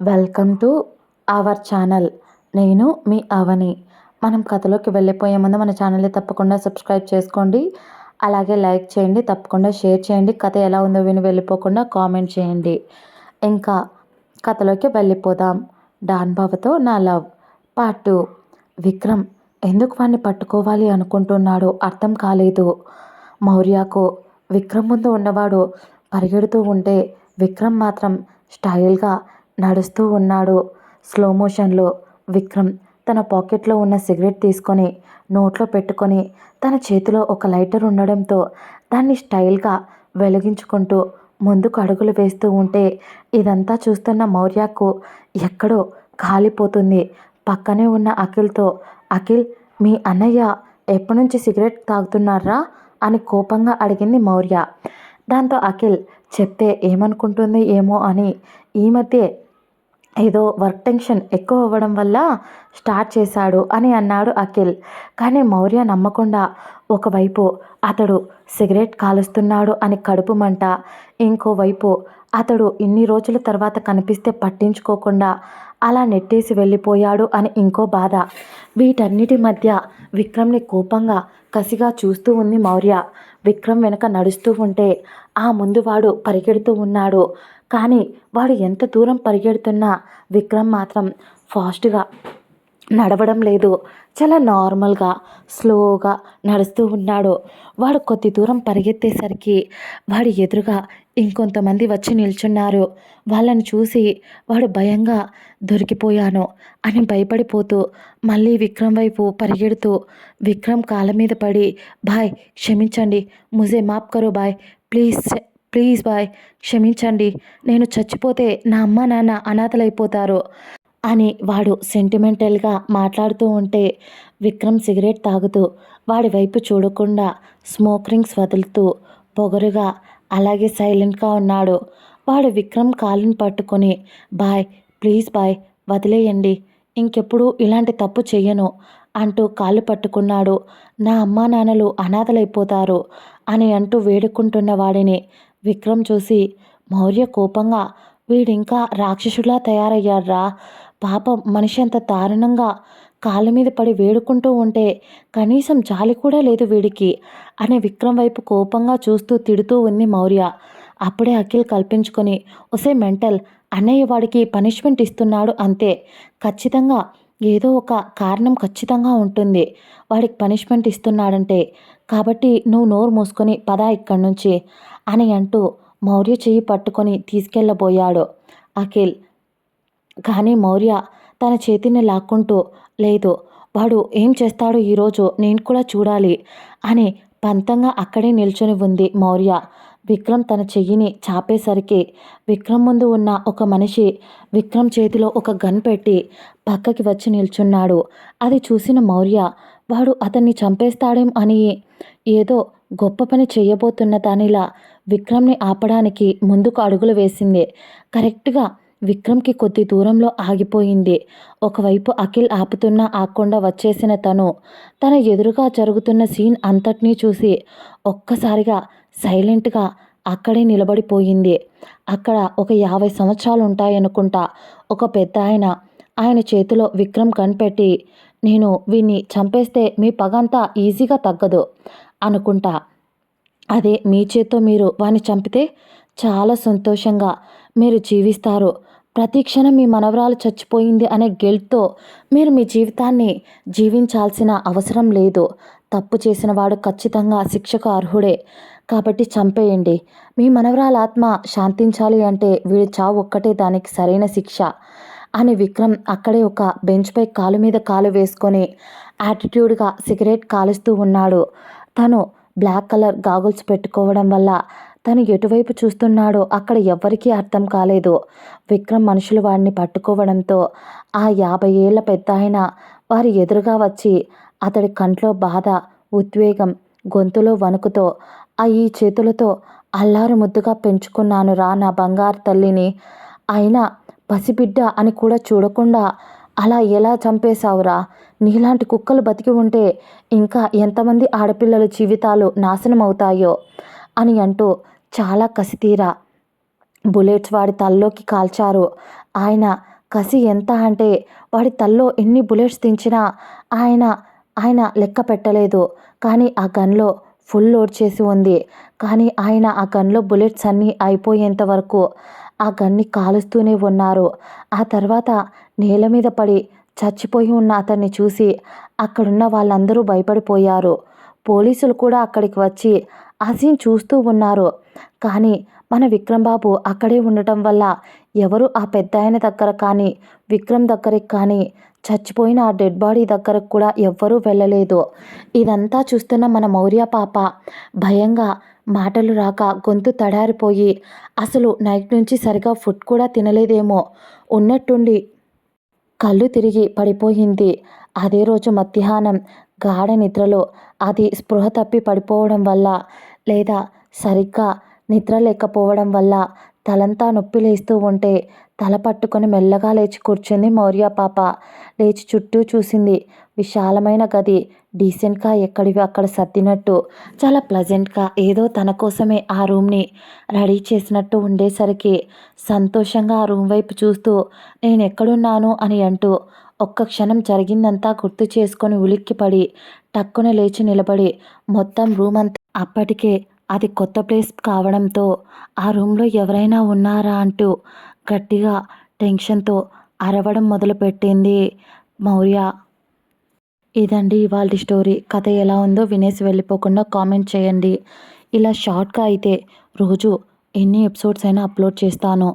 Welcome to our channel. నేను మీ అవని. మనం కథలోకి వెళ్ళిపోయే ముందు మన ఛానల్ని తప్పకుండా సబ్స్క్రైబ్ చేసుకోండి. అలాగే లైక్ చేయండి తప్పకుండా షేర్ చేయండి. కథ ఎలా ఉందో విని వెళ్ళిపోకుండా కామెంట్ చేయండి. ఇంకా కథలోకి వెళ్ళిపోదాం. డాన్ బాబుతో నా లవ్. Part two. విక్రమ్ ఎందుకు వాడిని పట్టుకోవాలి అనుకుంటున్నాడో అర్థం కాలేదు. మౌర్యకు విక్రమ్ ముందు ఉన్నవాడు పరిగెడుతూ ఉంటే విక్రమ్ మాత్రం స్టైల్గా నడుస్తూ ఉన్నాడు. స్లో మోషన్లో విక్రమ్ తన పాకెట్లో ఉన్న సిగరెట్ తీసుకొని నోట్లో పెట్టుకొని తన చేతిలో ఒక లైటర్ ఉండడంతో దాన్ని స్టైల్గా వెలిగించుకుంటూ ముందుకు అడుగులు వేస్తూ ఉంటే ఇదంతా చూస్తున్న మౌర్యకు ఎక్కడో కాలిపోతుంది. పక్కనే ఉన్న అఖిల్తో అఖిల్ మీ అన్నయ్య ఎప్పటి నుంచి సిగరెట్ తాగుతున్నారా? అని కోపంగా అడిగింది మౌర్య. దాంతో అఖిల్ చెప్తే ఏమనుకుంటుంది ఏమో అని ఈ మధ్య ఏదో వర్క్ టెన్షన్ ఎక్కువ అవ్వడం వల్ల స్టార్ట్ చేశాడు అని అన్నాడు అఖిల్. కానీ మౌర్య నమ్మకుండా ఒకవైపు అతడు సిగరెట్ కాలుస్తున్నాడు అని కడుపు మంట ఇంకోవైపు అతడు ఇన్ని రోజుల తర్వాత కనిపిస్తే పట్టించుకోకుండా అలా నెట్టేసి వెళ్ళిపోయాడు అని ఇంకో బాధ. వీటన్నిటి మధ్య విక్రమ్ని కోపంగా కసిగా చూస్తూ ఉంది మౌర్య. విక్రమ్ వెనక నడుస్తూ ఉంటే ఆ ముందు వాడు పరిగెడుతూ ఉన్నాడు. కానీ వాడు ఎంత దూరం పరిగెడుతున్నా విక్రమ్ మాత్రం ఫాస్ట్గా నడవడం లేదు. చాలా నార్మల్గా స్లోగా నడుస్తూ ఉన్నాడు. వాడు కొద్ది దూరం పరిగెత్తేసరికి వాడి ఎదురుగా ఇంకొంతమంది వచ్చి నిల్చున్నారు. వాళ్ళని చూసి వాడు భయంగా దొరికిపోయాను అని భయపడిపోతూ మళ్ళీ విక్రమ్ వైపు పరిగెడుతూ విక్రమ్ కాళ్ళ మీద పడి బాయ్ క్షమించండి. ముజే మాప్ కరో బాయ్. ప్లీజ్ ప్లీజ్ బాయ్ క్షమించండి. నేను చచ్చిపోతే నా అమ్మ నాన్న అనాథలైపోతారు అని వాడు సెంటిమెంటల్గా మాట్లాడుతూ ఉంటే విక్రమ్ సిగరెట్ తాగుతూ వాడి వైపు చూడకుండా స్మోక్ రింగ్స్ వదులుతూ పొగరుగా అలాగే సైలెంట్గా ఉన్నాడు. వాడు విక్రమ్ కాలుని పట్టుకొని బాయ్ ప్లీజ్ బాయ్ వదిలేయండి. ఇంకెప్పుడు ఇలాంటి తప్పు చెయ్యను అంటూ కాళ్ళు పట్టుకున్నాడు. నా అమ్మా నాన్నలు అనాథలైపోతారు అని అంటూ వేడుకుంటున్న వాడిని విక్రమ్ చూసి మౌర్య కోపంగా వీడింకా రాక్షసులా తయారయ్యాడ్రా. పాపం మనిషి అంత దారుణంగా కాళ్ళ మీద పడి వేడుకుంటూ ఉంటే కనీసం జాలి కూడా లేదు వీడికి అని విక్రమ్ వైపు కోపంగా చూస్తూ తిడుతూ ఉంది మౌర్య. అప్పుడే అఖిల్ కల్పించుకొని ఒసే మెంటల్ అన్నయ్య వాడికి పనిష్మెంట్ ఇస్తున్నాడు అంతే. ఖచ్చితంగా ఏదో ఒక కారణం ఖచ్చితంగా ఉంటుంది. వాడికి పనిష్మెంట్ ఇస్తున్నాడంటే. కాబట్టి నువ్వు నోరు మూసుకొని పదా ఇక్కడి నుంచి అని అంటూ మౌర్య చెయ్యి పట్టుకొని తీసుకెళ్ళబోయాడు. అఖిల్ కానీ మౌర్య తన చేతిని లాక్కుంటూ లేదు వాడు ఏం చేస్తాడో ఈరోజు నేను కూడా చూడాలి అని పంతంగా అక్కడే నిల్చొని ఉంది మౌర్య. విక్రమ్ తన చెయ్యిని చాపేసరికి విక్రమ్ ముందు ఉన్న ఒక మనిషి విక్రమ్ చేతిలో ఒక గన్ పెట్టి పక్కకి వచ్చి నిల్చున్నాడు. అది చూసిన మౌర్య వాడు అతన్ని చంపేస్తాడేం అని ఏదో గొప్ప పని చేయబోతున్న దానిలా విక్రమ్ని ఆపడానికి ముందుకు అడుగులు వేసింది. కరెక్ట్గా విక్రమ్కి కొద్ది దూరంలో ఆగిపోయింది. ఒకవైపు అఖిల్ ఆపుతున్నా ఆకుండా వచ్చేసిన తను తన ఎదురుగా జరుగుతున్న సీన్ అంతటినీ చూసి ఒక్కసారిగా సైలెంట్గా అక్కడే నిలబడిపోయింది. అక్కడ ఒక యాభై సంవత్సరాలు ఉంటాయనుకుంటా ఒక పెద్ద ఆయన ఆయన చేతిలో విక్రమ్ కనిపెట్టి నేను వీన్ని చంపేస్తే మీ పగంతా ఈజీగా తగ్గదు. అనుకుంటా. అదే మీ చేత్తో మీరు వాని చంపితే చాలా సంతోషంగా మీరు జీవిస్తారు. ప్రతి క్షణం మీ మనవరాలు చచ్చిపోయింది అనే గిల్ట్తో మీరు మీ జీవితాన్ని జీవించాల్సిన అవసరం లేదు. తప్పు చేసిన వాడు ఖచ్చితంగా శిక్షకు అర్హుడే. కాబట్టి చంపేయండి. మీ మనవరాల ఆత్మ శాంతించాలి అంటే వీడి చావు ఒక్కటే దానికి సరైన శిక్ష. అని విక్రమ్ అక్కడే ఒక బెంచ్పై కాలు మీద కాలు వేసుకొని యాటిట్యూడ్గా సిగరెట్ కాలుస్తూ ఉన్నాడు. తను బ్లాక్ కలర్ గాగుల్స్ పెట్టుకోవడం వల్ల తను ఎటువైపు చూస్తున్నాడో అక్కడ ఎవ్వరికీ అర్థం కాలేదు. విక్రమ్ మనుషులు వాడిని పట్టుకోవడంతో ఆ యాభై ఏళ్ళ పెద్ద ఆయన వారి ఎదురుగా వచ్చి అతడి కంట్లో బాధ ఉద్వేగం గొంతులో వణుకుతో ఆ ఈ చేతులతో అల్లారు ముద్దుగా పెంచుకున్నాను రా నా బంగారు తల్లిని. అయినా పసిబిడ్డ అని కూడా చూడకుండా అలా ఎలా చంపేశావురా? నీలాంటి కుక్కలు బతికి ఉంటే ఇంకా ఎంతమంది ఆడపిల్లల జీవితాలు నాశనం అవుతాయో అని అంటూ చాలా కసితీరా. బుల్లెట్స్ వాడి తలలోకి కాల్చారు. ఆయన కసి ఎంత అంటే వాడి తల్లో ఎన్ని బుల్లెట్స్ దించినా ఆయన ఆయన లెక్క పెట్టలేదు. కానీ ఆ గన్లో ఫుల్ లోడ్ చేసి ఉంది. కానీ ఆయన ఆ గన్లో బుల్లెట్స్ అన్నీ అయిపోయేంత వరకు ఆ గన్ని కాలుస్తూనే ఉన్నారు. ఆ తర్వాత నేల మీద పడి చచ్చిపోయి ఉన్న అతన్ని చూసి అక్కడున్న వాళ్ళందరూ భయపడిపోయారు. పోలీసులు కూడా అక్కడికి వచ్చి ఆ సీన్ చూస్తూ ఉన్నారు. కానీ మన విక్రమ్ బాబు అక్కడే ఉండటం వల్ల ఎవరు ఆ పెద్ద ఆయన దగ్గర కానీ విక్రమ్ దగ్గరికి కానీ చచ్చిపోయిన ఆ డెడ్ బాడీ దగ్గరకు కూడా ఎవ్వరూ వెళ్ళలేదు. ఇదంతా చూస్తున్న మన మౌర్య పాప భయంగా మాటలు రాక గొంతు తడారిపోయి అసలు నైట్ నుంచి సరిగా ఫుడ్ కూడా తినలేదేమో. ఉన్నట్టుండి కళ్ళు తిరిగి పడిపోయింది. అదే రోజు మధ్యాహ్నం గాఢ నిద్రలో అది స్పృహ తప్పి పడిపోవడం వల్ల లేదా సరిగ్గా నిద్ర లేకపోవడం వల్ల తలంతా నొప్పి లేస్తూ ఉంటే తల పట్టుకొని మెల్లగా లేచి కూర్చుంది మౌర్య పాప. లేచి చుట్టూ చూసింది విశాలమైన గది. డీసెంట్గా ఎక్కడివి అక్కడ సర్దినట్టు చాలా ప్లజెంట్గా ఏదో తన కోసమే ఆ రూమ్ని రెడీ చేసినట్టు ఉండేసరికి సంతోషంగా ఆ రూమ్ వైపు చూస్తూ నేను ఎక్కడున్నాను అని అంటూ ఒక్క క్షణం జరిగిందంతా గుర్తు చేసుకొని ఉలిక్కిపడి టక్కున లేచి నిలబడి మొత్తం రూమ్ అంతా అప్పటికే అది కొత్త ప్లేస్ కావడంతో ఆ రూమ్లో ఎవరైనా ఉన్నారా అంటూ గట్టిగా టెన్షన్తో అరవడం మొదలుపెట్టింది మౌర్య. ఇదండి ఇవాళ స్టోరీ. కథ ఎలా ఉందో వినేసి వెళ్ళిపోకుండా కామెంట్ చేయండి. ఇలా షార్ట్గా అయితే రోజు ఎన్ని ఎపిసోడ్స్ అయినా అప్లోడ్ చేస్తాను.